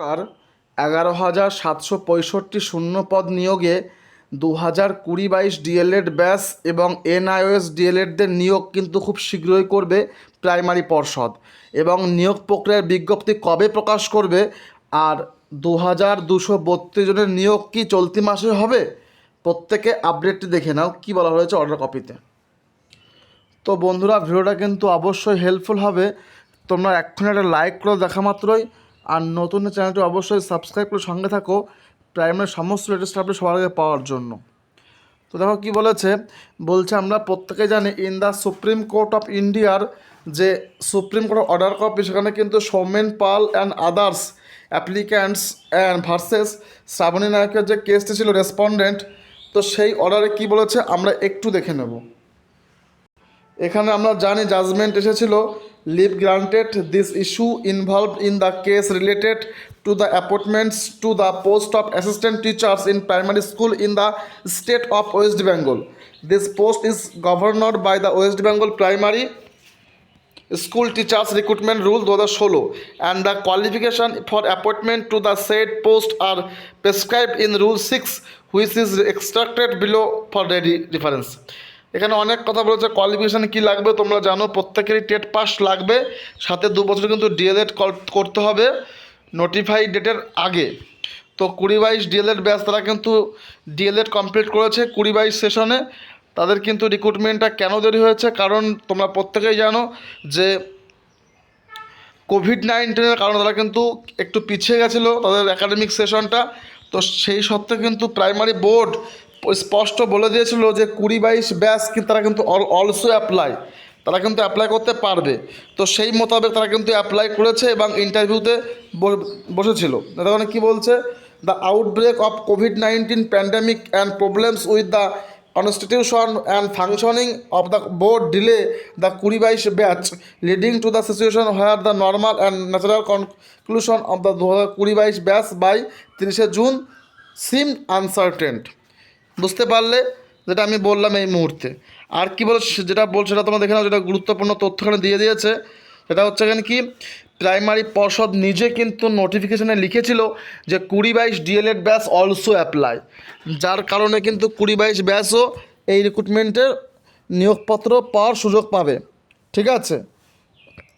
সরকার এগারো হাজার সাতশো পঁয়ষট্টি শূন্যপদ নিয়োগে দু হাজার কুড়ি বাইশ ডিএলএড ব্যাস এবং এনআইওএস ডিএলএডদের নিয়োগ কিন্তু খুব শীঘ্রই করবে প্রাইমারি পর্ষদ এবং নিয়োগ প্রক্রিয়ার বিজ্ঞপ্তি কবে প্রকাশ করবে আর দু হাজার দুশো বত্রিশ জনের নিয়োগ কি চলতি মাসে হবে? প্রত্যেকে আপডেটটি দেখে নাও, কি বলা হয়েছে অর্ডার কপিতে তো বন্ধুরা, ভিডিওটা কিন্তু অবশ্যই হেল্পফুল হবে। তোমরা এক্ষুনি একটা লাইক করে দেখা মাত্রই। আর নতুন চ্যানেলটি অবশ্যই সাবস্ক্রাইব করে সঙ্গে থাকো প্রাইমারি সমস্ত লেটেস্ট আপডেট সবার আগে পাওয়ার জন্য। তো দেখো কি বলেছে? বলছে, আমরা প্রত্যেকে জানি in the supreme court of ইন্ডিয়ার যে সুপ্রিম কোর্ট অর্ডার কপি সেখানে কিন্তু Soumen Pal and others applicants and versus Shrabani নায়কের যে কেসটি ছিল রেসপন্ডেন্ট তো সেই অর্ডারে কি বলেছে? আমরা একটু দেখে নেব। এখানে আমরা জানি জাজমেন্ট এসেছিল this issue involved in the case related to the appointments to the post of assistant teachers in primary school in the state of West Bengal this post is governed by the West Bengal primary school teachers recruitment rule দু হাজার ষোলো and the qualification for appointment to the said post are prescribe in rule six which is extracted below for ready reference এখানে অনেক কথা বলেছে qualification কী লাগবে তোমরা জানো, প্রত্যেকেরই টেট পাস লাগবে, সাথে দু বছর কিন্তু ডিএলএড করতে হবে নোটিফাই ডেটের আগে। তো কুড়ি বাইশ ডিএলএড ব্যাচ তারা কিন্তু ডিএলএড কমপ্লিট করেছে কুড়ি বাইশ সেশনে তাদের কিন্তু রিক্রুটমেন্টটা কেন দেরি হয়েছে? কারণ তোমরা প্রত্যেকেই জানো যে কোভিড নাইন্টিনের কারণে তারা কিন্তু একটু পিছিয়ে গেছিল তাদের একাডেমিক সেশনটা তো সেই সত্ত্বে কিন্তু প্রাইমারি বোর্ড স্পষ্ট বলে দিয়েছিল যে কুড়ি বাইশ ব্যাচ কিন্তু তারা কিন্তু অলসো অ্যাপ্লাই তারা কিন্তু অ্যাপ্লাই করতে পারবে। তো সেই মোতাবেক তারা কিন্তু অ্যাপ্লাই করেছে এবং ইন্টারভিউতে বসেছিল। তখন কী বলছে? The outbreak of Covid nineteen pandemic and problems with the constitution and functioning of the board delay the কুড়ি বাইশ batch, leading to the situation where the normal and natural conclusion of the দু হাজার কুড়ি বাইশ batch by তিরিশে June seem uncertain বুঝতে পারলে যেটা আমি বললাম এই মুহূর্তে। আর কি বলো যেটা বল সেটা তোমরা দেখে নাও যেটা গুরুত্বপূর্ণ তথ্যখানে দিয়ে দিয়েছে, সেটা হচ্ছে এখানে কি? প্রাইমারি পর্ষদ নিজে কিন্তু নোটিফিকেশানে লিখেছিল যে কুড়ি বাইশ ডিএলএড ব্যাচ অলসো অ্যাপ্লাই যার কারণে কিন্তু কুড়ি বাইশ ব্যাচও এই রিক্রুটমেন্টের নিয়োগপত্র পাওয়ার সুযোগ পাবে। ঠিক আছে?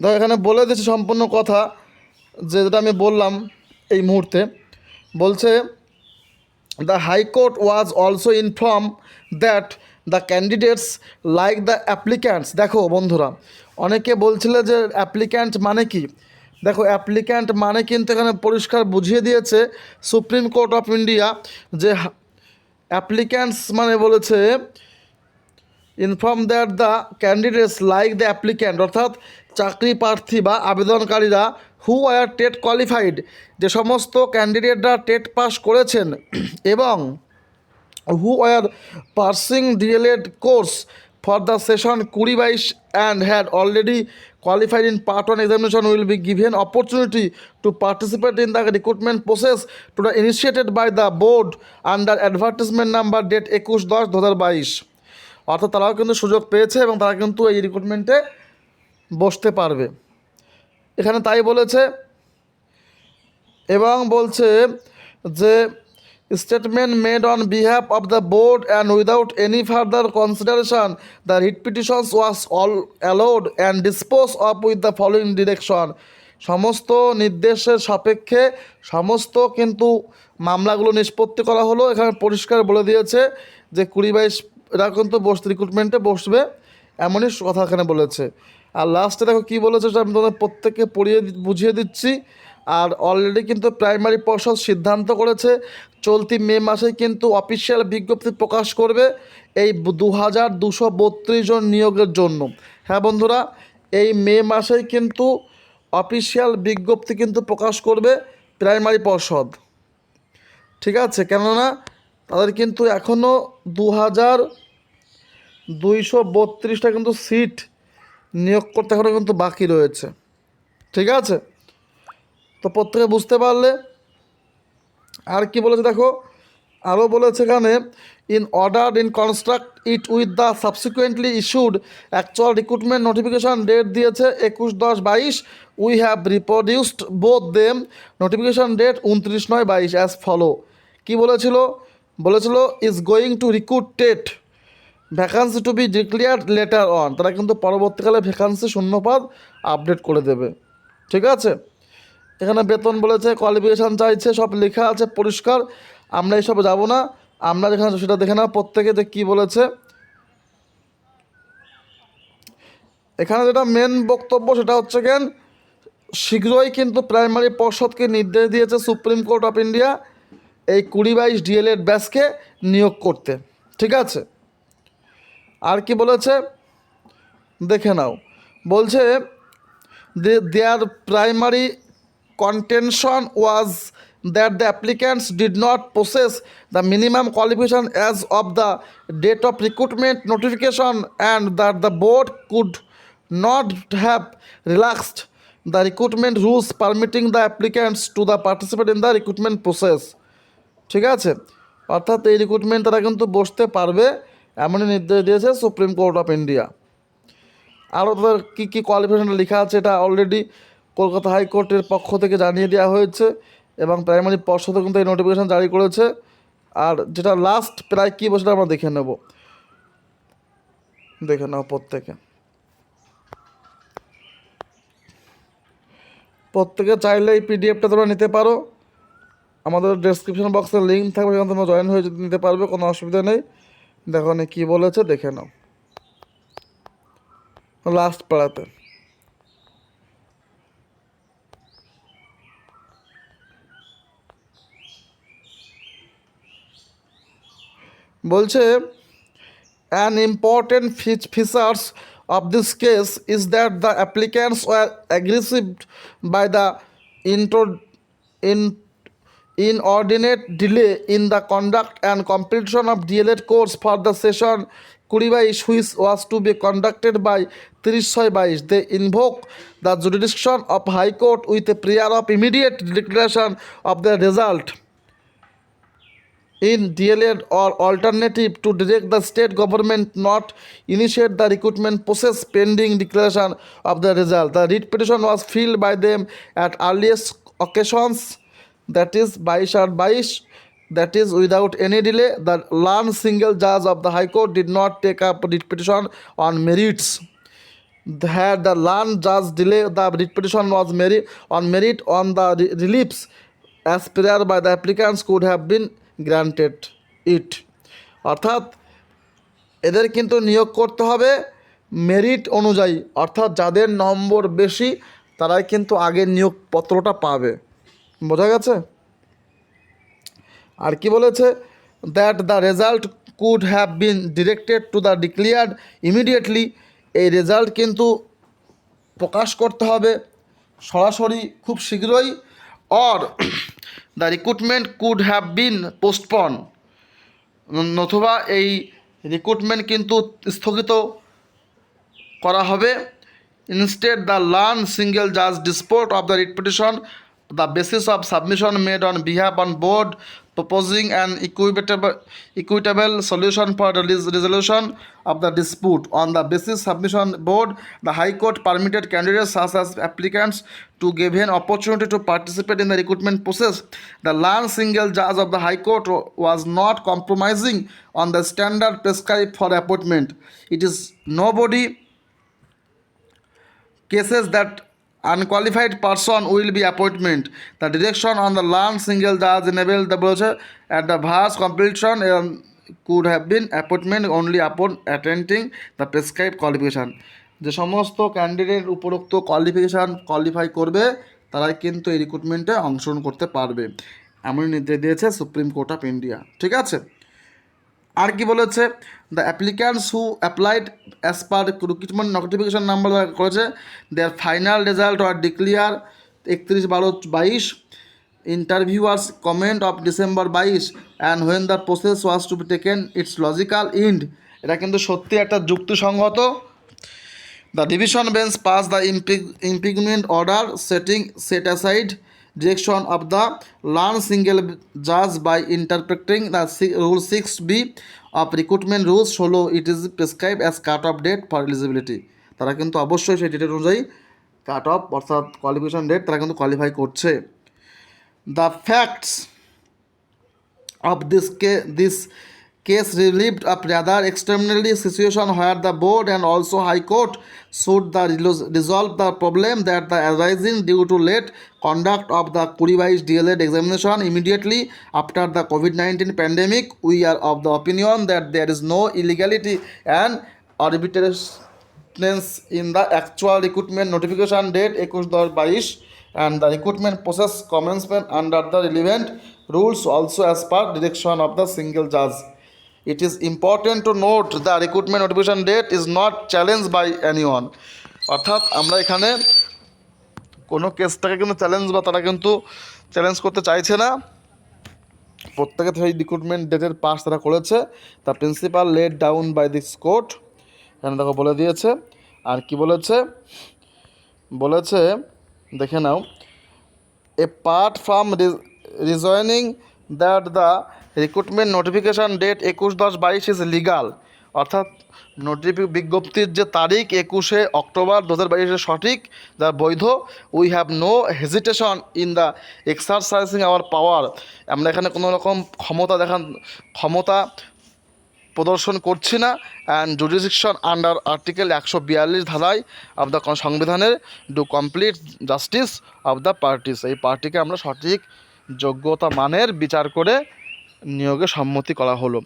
দেখো, এখানে বলে দিয়েছে সম্পূর্ণ কথা যে যেটা আমি বললাম এই মুহূর্তে। বলছে The High Court was also informed that the candidates like the applicants. দেখো বন্ধুরা, অনেকে বলছিল যে অ্যাপ্লিক্যান্ট মানে কি? দেখো অ্যাপ্লিক্যান্ট মানে কিন্তু এখানে পরিষ্কার বুঝিয়ে দিয়েছে সুপ্রিম কোর্ট অফ ইন্ডিয়া যে অ্যাপ্লিক্যান্টস মানে বলেছে inform that the candidates like the applicant অর্থাৎ চাকরি প্রার্থী বা আবেদনকারীরা হু আর টেট কোয়ালিফাইড যে সমস্ত ক্যান্ডিডেটরা টেট পাস করেছেন, এবং who are pursuing D El Ed course for the session কুড়ি বাইশ and had already qualified in part one examination will be given opportunity to participate in the recruitment process to the initiated by the board under advertisement number date একুশ দশ দু হাজার বাইশ। অর্থাৎ তারাও কিন্তু সুযোগ পেয়েছে এবং তারা কিন্তু এই রিক্রুটমেন্টে বসতে পারবে। এখানে তাই বলেছে এবং বলছে যে statement made on behalf of the board and without any further consideration the writ petitions was all allowed and dispose of with the following direction সমস্ত নির্দেশের সাপেক্ষে সমস্ত কিন্তু মামলাগুলো নিষ্পত্তি করা হলো। এখানে পরিষ্কার বলে দিয়েছে যে, কুড়ি বাইশ এরা কিন্তু বস রিক্রুটমেন্টে বসবে, এমনই কথা এখানে বলেছে। আর লাস্টে দেখো কী বলেছে, সেটা আমি তোমাদের প্রত্যেককে পড়িয়ে বুঝিয়ে দিচ্ছি। আর অলরেডি কিন্তু প্রাইমারি পর্ষদ সিদ্ধান্ত করেছে, চলতি মে মাসে কিন্তু অফিসিয়াল বিজ্ঞপ্তি প্রকাশ করবে এই দু হাজার দুশো বত্রিশ জন নিয়োগের জন্য। হ্যাঁ বন্ধুরা, এই মে মাসেই কিন্তু অফিসিয়াল বিজ্ঞপ্তি কিন্তু প্রকাশ করবে প্রাইমারি পর্ষদ। ঠিক আছে, কেননা তাদের কিন্তু এখনও দু হাজার দুইশো বত্রিশটা কিন্তু সিট নিয়োগ করতে এখনও কিন্তু বাকি রয়েছে। ঠিক আছে? তো প্রত্যেকে বুঝতে পারলে আর কি বলেছে দেখো? আরও বলেছে এখানে in order in construct it with the subsequently issued actual recruitment notification date দিয়েছে একুশ দশ বাইশ we have reproduced both them notification date উনত্রিশ নয় বাইশ অ্যাজ ফলো কী বলেছিল? বলেছিল is going to recruit TET vacancy to be declared later on তারা কিন্তু পরবর্তীকালে ভ্যাকান্সি শূন্যপদ আপডেট করে দেবে। ঠিক আছে? এখানে বেতন বলেছে কোয়ালিফিকেশান চাইছে, সব লেখা আছে, পরিষ্কার। আমরা এইসব যাব না। আমরা যেখানে সেটা দেখে না প্রত্যেকে যে কী বলেছে। এখানে যেটা মেন বক্তব্য, সেটা হচ্ছে কেন? শীঘ্রই কিন্তু প্রাইমারি পর্ষদকে নির্দেশ দিয়েছে সুপ্রিম কোর্ট অফ ইন্ডিয়া এই কুড়ি বাইশ ডিএলএড ব্যাসকে নিয়োগ করতে। ঠিক আছে? আর কি বলেছে? দেখে নাও। বলছে their primary contention was that the applicants did not process the minimum qualification as of the date of recruitment notification and that the board could not have relaxed the recruitment rules permitting the applicants to the participate in the recruitment process ঠিক আছে? অর্থাৎ এই recruitment তারা কিন্তু বসতে পারবে, এমনই নির্দেশ দিয়েছে সুপ্রিম কোর্ট অফ ইন্ডিয়া আরও তাদের কী কী কোয়ালিফিকেশন লেখা আছে এটা অলরেডি কলকাতা হাইকোর্টের পক্ষ থেকে জানিয়ে দেওয়া হয়েছে এবং প্রাইমারি পর্ষদও কিন্তু এই নোটিফিকেশান জারি করেছে। আর যেটা লাস্ট প্রায় কী বছর আমরা দেখে নেব? দেখে নাও প্রত্যেকে। প্রত্যেকে চাইলে এই পিডিএফটা তোমরা নিতে পারো। আমাদের ডিসক্রিপশন বক্সের লিঙ্ক থাকবে, সেখানে তোমরা জয়েন হয়ে নিতে পারবে, কোনো অসুবিধা নেই। দেখো নি কী বলেছে, দেখে নাও। লাস্ট পাড়াতে। বলছে an important feat features of this case is that the applicants were aggressive by the into inordinate delay in the conduct and completion of DLED course for the session কুড়ি বাইশ which was to be conducted by তিরিশ ছয় বাইশ they invoke the jurisdiction of High Court with a prayer of immediate declaration of the result in DLED or alternative to direct the state government not initiate the recruitment process pending declaration of the result. The writ petition was filed by them at earliest that is বাইশ আর বাইশ that is without any delay. The learned single judge of the High Court did not take up writ petition on merits. had the land judge delay the writ petition was merit on merit on the re- reliefs as prayer by the applicants could have been granted it অর্থাৎ এদের কিন্তু নিয়োগ করতে হবে merit অনুযায়ী অর্থাৎ যাদের নম্বর বেশি তারাই কিন্তু আগে নিয়োগপত্রটা পাবে বোঝা গেছে? আর কি বলেছে? That the result could have been directed to the declared immediately এই রেজাল্ট কিন্তু প্রকাশ করতে হবে সরাসরি খুব শীঘ্রই। Or the recruitment could have been postpone নতুবা এই রিক্রুটমেন্ট কিন্তু স্থগিত করা হবে। ইনস্টেড দ্য লার্ন সিঙ্গেল জাজ disposed of the writ the basis of submission made on behalf on board proposing an equitable, equitable solution for the resolution of the dispute. On the basis submission board, the High Court permitted candidates such as applicants to give an opportunity to participate in the recruitment process. The land single judge of the High Court was not compromising on the standard prescribed for appointment. It is nobody cases that unqualified person will be appointment the direction on the learned single does enable the বলছে at the vast competition could have been appointment only upon attending the prescribe qualification যে সমস্ত candidate উপরোক্ত qualification qualify করবে, তারাই কিন্তু এই রিক্রুটমেন্টে অংশগ্রহণ করতে পারবে। এমনই নির্দেশ দিয়েছে সুপ্রিম কোর্ট অফ ইন্ডিয়া ঠিক আছে? আর কি বলেছে the applicants who applied as per recruitment notification number করেছে their final result are declare একত্রিশ বারো বাইশ ইন্টারভিউয়ার্স কমেন্ট অফ ডিসেম্বর বাইশ and when the process was to be taken its logical end এটা কিন্তু সত্যি একটা যুক্তিসঙ্গত। The division bench pass the impugnment order setting set aside direction of the learn single judge by interpreting the rule 6b of recruitment rules ষোলো it is prescribed as cut off date for eligibility তারা কিন্তু অবশ্যই সেই ডেটের অনুযায়ী cut off অর্থাৎ qualification date তারা কিন্তু কোয়ালিফাই করছে the facts of this case, this case relieved up rather externally situation where the board and also high court should the resolve the problem that the arising due to late conduct of the কুড়ি বাইশ D El Ed examination immediately after the Covid nineteen pandemic we are of the opinion that there is no illegality and arbitrates in the actual recruitment notification date একুশ দশ বাইশ and the recruitment process commencement under the relevant rules also as per direction of the single জাজ It is important to note the recruitment notification date is not challenged by anyone. অর্থাৎ আমরা এখানে কোনো কেসটাকে কিন্তু challenge বা তারা কিন্তু challenge করতে চাইছে না। প্রত্যেকে সেই রিক্রুটমেন্ট ডেটের পাস তারা করেছে। The principle laid down by this court এখানে দেখো বলে দিয়েছে। আর কি বলেছে? বলেছে, দেখে নাও। Apart from re- rejoining that the recruitment notification date একুশ দশ বাইশ ইজ লিগাল অর্থাৎ নোটিফি বিজ্ঞপ্তির যে তারিখ একুশে অক্টোবর দু হাজার বাইশে সঠিক যা বৈধ we have no hesitation in the exercising our power আমরা এখানে কোনো রকম ক্ষমতা দেখান ক্ষমতা প্রদর্শন করছি না। অ্যান্ড জুডিসিকশন আন্ডার আর্টিকেল একশো বিয়াল্লিশ ধারায় অফ দ্য সংবিধানের do complete justice of the parties এই পার্টিকে আমরা সঠিক, যোগ্যতা, মানের বিচার করে নিয়োগে সম্মতি করা হলো।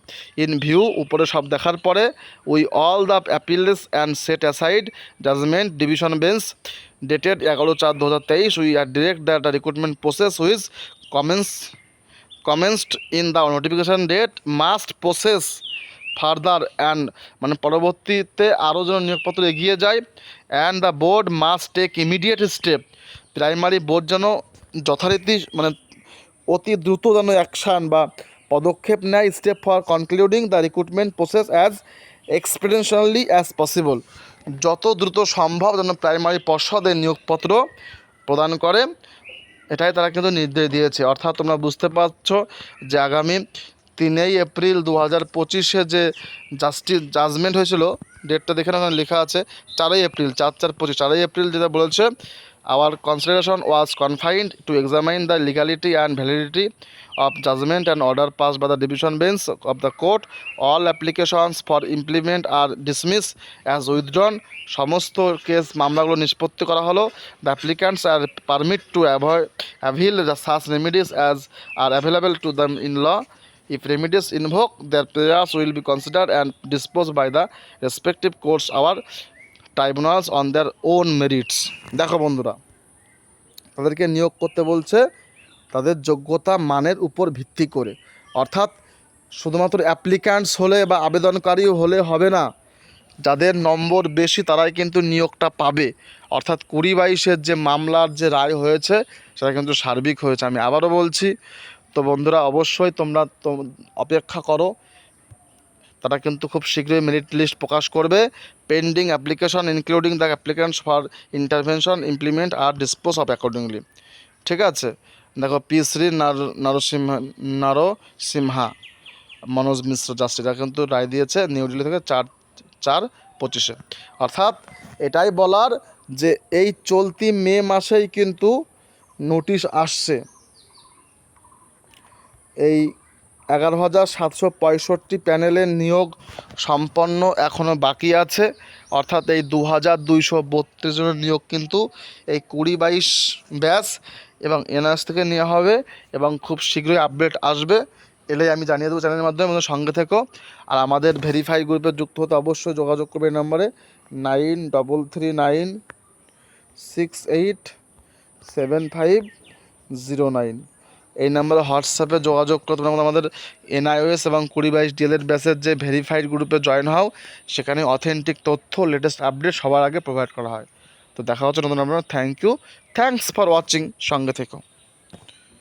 ইন ভিউ উপরে সব দেখার পরে we all the appeals and set aside judgment division bench dated এগারো চার দু হাজার তেইশ we are direct the recruitment process which commence commenced in the notification date must process further and মানে পরবর্তীতে আরও যেন নিয়োগপত্র এগিয়ে যায় and the board must take immediate step primary board যেন যথারীতি মানে অতি দ্রুত যেন অ্যাকশান বা পদক্ষেপ নেয় step for concluding the recruitment process as expeditiously as possible যত দ্রুত সম্ভব যেন প্রাইমারি পর্ষদে নিয়োগপত্র প্রদান করে, এটাই তারা কিন্তু নির্দেশ দিয়েছে। অর্থাৎ তোমরা বুঝতে পারছ যে আগামী তিনই এপ্রিল দু হাজার পঁচিশে যে জাস্টিস জাজমেন্ট হয়েছিল ডেটটা দেখে ওখানে লেখা আছে, চারই এপ্রিল, চার চার পঁচিশ, চারই এপ্রিল যেটা বলেছে our consideration was confined to examine the legality and validity of judgment and order pass by the division bench of the court all applications for implement are dismiss as withdrawn সমস্ত case মামলাগুলো নিষ্পত্তি করা হলো the applicants are permit to avoid avail the such remedies as are available to them in law If remedies invoke, their prayers will be considered and disposed by the respective courts. Our tribunals on their own merits দেখো বন্ধুরা, তাদেরকে নিয়োগ করতে বলছে তাদের যোগ্যতা মানের উপর ভিত্তি করে। অর্থাৎ শুধুমাত্র অ্যাপ্লিক্যান্টস হলে বা আবেদনকারী হলে হবে না, যাদের নম্বর বেশি তারাই কিন্তু নিয়োগটা পাবে। অর্থাৎ কুড়ি বাইশের যে মামলার যে রায় হয়েছে, সেটা কিন্তু সার্বিক হয়েছে। আমি আবারও বলছি, তো বন্ধুরা অবশ্যই তোমরা তো অপেক্ষা করো তারা কিন্তু খুব শীঘ্রই মেরিট লিস্ট প্রকাশ করবে pending application including the applicants for intervention implement are dispose of accordingly ঠিক আছে? দেখো পি শ্রী নার, নারসিংহা নারসিমহা মনোজ মিশ্র এরা কিন্তু রায় দিয়েছে নিউ দিল্লি থেকে চার চার পঁচিশে। অর্থাৎ এটাই বলার যে এই চলতি মে মাসেই কিন্তু নোটিশ আসছে। এই এগারো হাজার সাতশো পঁয়ষট্টি প্যানেলের নিয়োগ সম্পন্ন এখনও বাকি আছে। অর্থাৎ এই দু হাজার দুইশো বত্রিশ জনের নিয়োগ কিন্তু এই কুড়ি বাইশ ব্যাস এবং এনআরএস থেকে নেওয়া হবে এবং খুব শীঘ্রই আপডেট আসবে এলেই আমি জানিয়ে দেবো চ্যানেলের মাধ্যমে, আমাদের সঙ্গে থেকো। আর আমাদের ভেরিফাই গ্রুপে যুক্ত হতে অবশ্যই যোগাযোগ করবে এই নম্বরে nine double three nine six eight seven five zero nine. এই নাম্বারে হোয়াটসঅ্যাপে যোগাযোগ করে। তোমরা আমাদের এনআইওএস এবং কুড়ি বাইশ ডিএলএড ব্যাসের যে ভেরিফাইড গ্রুপে জয়েন হও, সেখানে অথেন্টিক তথ্য লেটেস্ট আপডেট সবার আগে প্রোভাইড করা হয়। তো দেখা হচ্ছে নতুন আমরা thank you thanks for watching সঙ্গে থেকো।